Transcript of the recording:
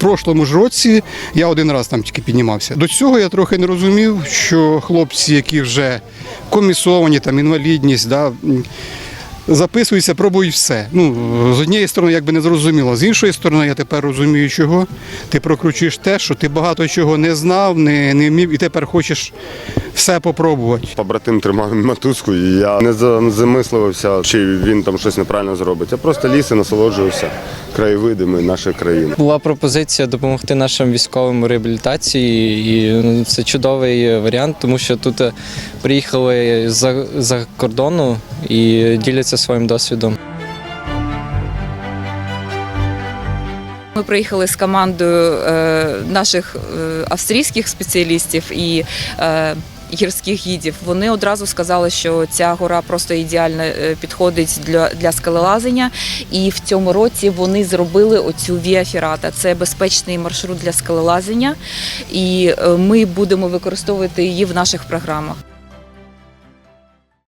прошлому ж році я один раз там тільки піднімався. До цього я трохи не розумів, що хлопці, які вже комісовані, там інвалідність, да, записуються, пробують все. Ну, з однієї сторони, якби не зрозуміло, з іншої сторони, я тепер розумію, чого. Ти прокручуєш те, що ти багато чого не знав, не, не вмів, і тепер хочеш все попробувати. Побратим тримав мотузку, і я не за- замисливався, чи він там щось неправильно зробить. Я просто ліс і насолоджувався краєвидами нашої країни. Була пропозиція допомогти нашим військовим у реабілітації, і ну, це чудовий варіант, тому що тут е, приїхали за, за кордону і діляться своїм досвідом. Ми приїхали з командою е, наших е, австрійських спеціалістів і гірських гідів. Вони одразу сказали, що ця гора просто ідеально е, підходить для, для скелелазення. І в цьому році вони зробили оцю віафірата. Це безпечний маршрут для скелелазення, і е, ми будемо використовувати її в наших програмах.